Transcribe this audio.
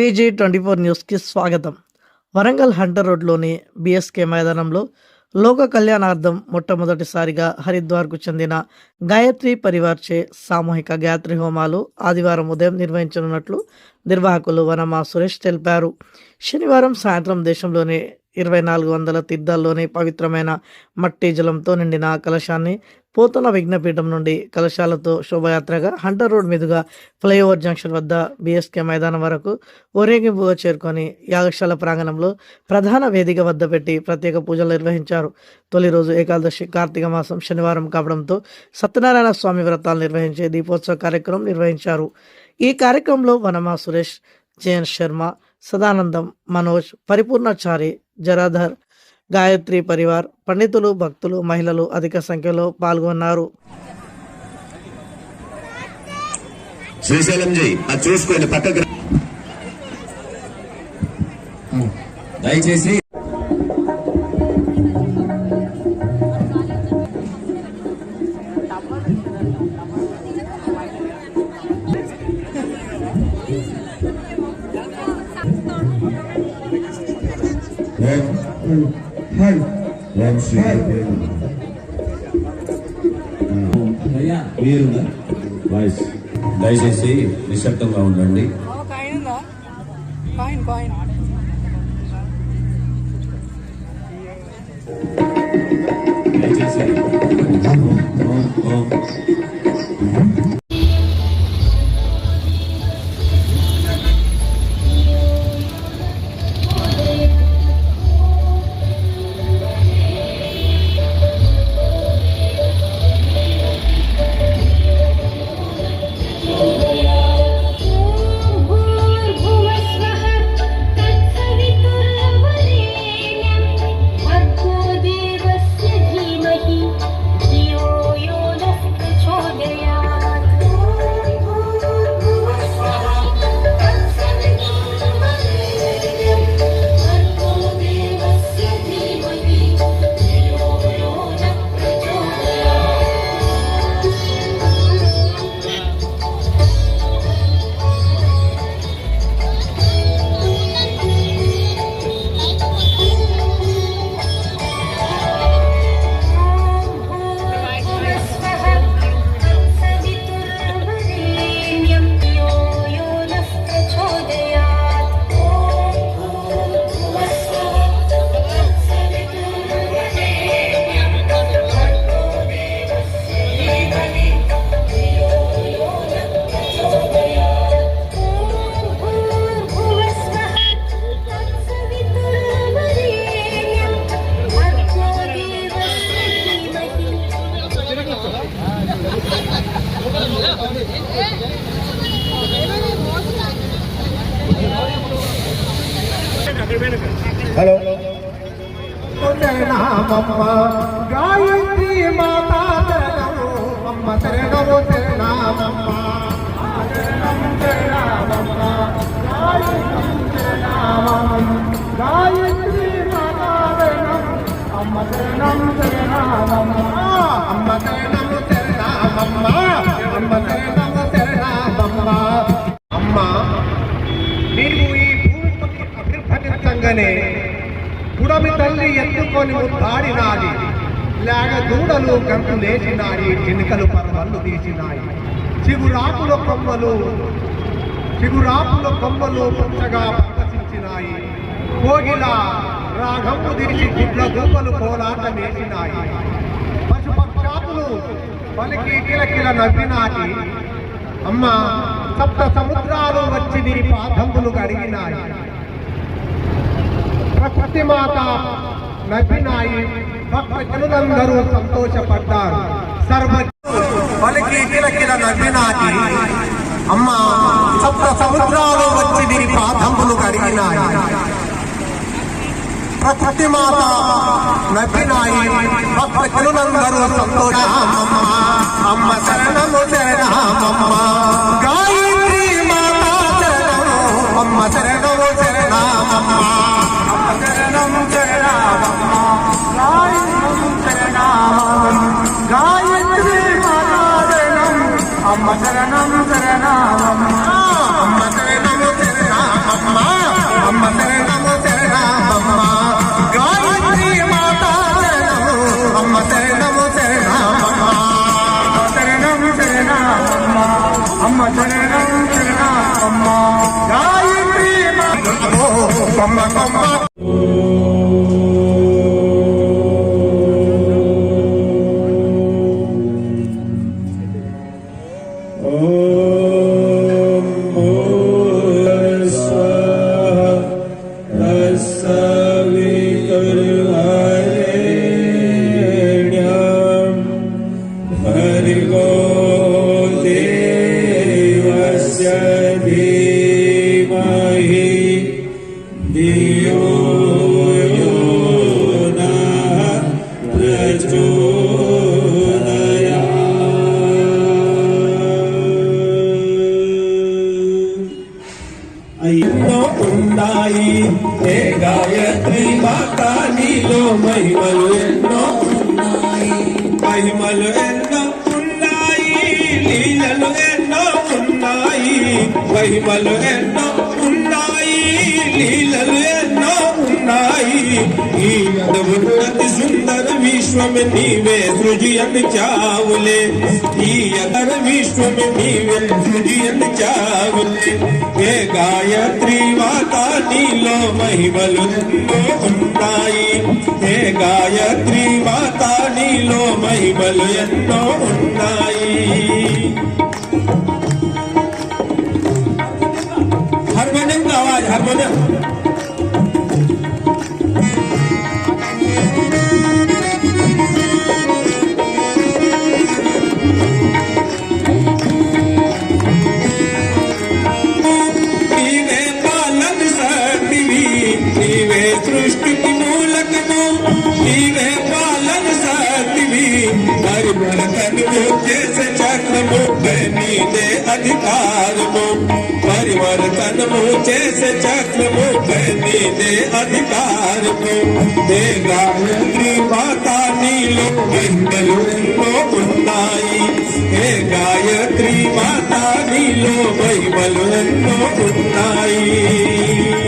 విజీ twenty four న్యూస్కి స్వాగతం. Warangal Hunter రోడ్లోని బిఎస్కే మైదానంలో లోక కళ్యాణార్థం మొట్టమొదటిసారిగా హరిద్వార్కు చెందిన గాయత్రి పరివార్చే సామూహిక గాయత్రి హోమాలు ఆదివారం ఉదయం నిర్వహించనున్నట్లు నిర్వాహకులు వనమా సురేష్ తెలిపారు. శనివారం సాయంత్రం దేశంలోని ఇరవై నాలుగు వందల తీర్థాల్లోని పవిత్రమైన మట్టి జలంతో నిండిన కలశాన్ని పోతన విఘ్నపీఠం నుండి కలశాలతో శోభయాత్రగా హంటర్ రోడ్ మీదుగా ఫ్లైఓవర్ జంక్షన్ వద్ద బిఎస్కే మైదానం వరకు ఊరేగింపుగా చేరుకొని యాగశాల ప్రాంగణంలో ప్రధాన వేదిక వద్ద పెట్టి ప్రత్యేక పూజలు నిర్వహించారు. తొలి రోజు ఏకాదశి కార్తీక మాసం శనివారం కావడంతో సత్యనారాయణ స్వామి వ్రతాలు నిర్వహించే దీపోత్సవ కార్యక్రమం నిర్వహించారు. ఈ కార్యక్రమంలో వనమా సురేష్ జయన్ శర్మ సదానందం మనోజ్ పరిపూర్ణచారి జరాధర్ గాయత్రి పరివార్ పండితులు భక్తులు మహిళలు అధిక సంఖ్యలో పాల్గొన్నారు. శ్రీశైలం జై అది చూసుకోండి పక్కకు రా. దయచేసి ఓం శ్రీ గురుదేవ. అయ్యా మీరుందా వాయిస్ దయచేసి నిశ్శబ్దంగా ఉండండి కాయిన్ ఉందా కాయిన్ కాయిన్ దయచేసి హలో. నామమ్మ గాయత్రి మాతా చరణము అమ్మ తరణము చరణామమ్మ గాయత్రి మాతా అమ్మ చరణం చరణామమ్మ అమ్మ అమ్మ అమ్మ నీవు ఈ భూమిపై అభిర్భటించంగానే పుడమి తల్లి ఎత్తుకొని ముద్దాడినాది లేక దూడలు గంటు లేచినాయి చినుకలు పర్వళ్ళు తీసినాయి. చిగురాకుల కొమ్మలు చిగురాకుల కొమ్మలు పచ్చగా ప్రకాశించినాయి. కోగిల రాగము తీసి గుడ్ల గుమ్మలు కోలాట వేసినాయి పలికి కిలకిల నవ్వినాటి అమ్మ సప్త సముద్రాలు వచ్చి నీ పాదములు కడిగినాయి. ప్రకృతి మాత నవ్వినాయి భక్త జనులందరూ సంతోషపడ్డారు. సర్వ పలికి కిలకిల నవ్వినాటి అమ్మ సప్త సముద్రాలు వచ్చి నీ పాదములు కడిగినాయి. ప్రకృతి మాత నవ్వినాయి భక్త జనులందరూ సంతోష శరణము శరణామమ్మ అమ్మ శరణము శరణామమ్మ అమ్మ శరణము శరణామమ్మ గాయత్రి మాత శరణము అమ్మ శరణము శరణామమ్మ శరణము శరణామమ్మ అమ్మ శరణము శరణామమ్మ గాయత్రి మాత ఎన్నో ఉన్నాయి ఏ గాయత్రి మాత నీలో మహిమలు ఎన్నో ఉన్నాయి మహిమలు ఎన్నో ఉన్నాయి లీలలు ఎన్నో ఉన్నాయి మహిమలు ఎన్నో ఈ అదము సుందర విశ్వమే నీవే సృజి చావులే. ఈ అదర విశ్వమే నీవే సృజి చావులే. ఏ గాయత్రి మాత నీలో మహిమలు ఉంటాయి ఏ గాయత్రి మాత నీలో మహిమలు ఎన్నో ఉన్నాయి హార్మోనియం కావాలి హార్మోనియం. సృష్టికి మూలకము నీవే పాలన సర్టివి మరి మనకను చేసే చక్రము నీదే అధికారము. పరివర్తనము చేసే చక్రము నీదే అధికారము. దే మాత నీలో మహిమలు ఎన్నో ఉన్నాయి. ఏ గాయత్రి మాత నీలో మహిమలు ఎన్నో ఉన్నాయి.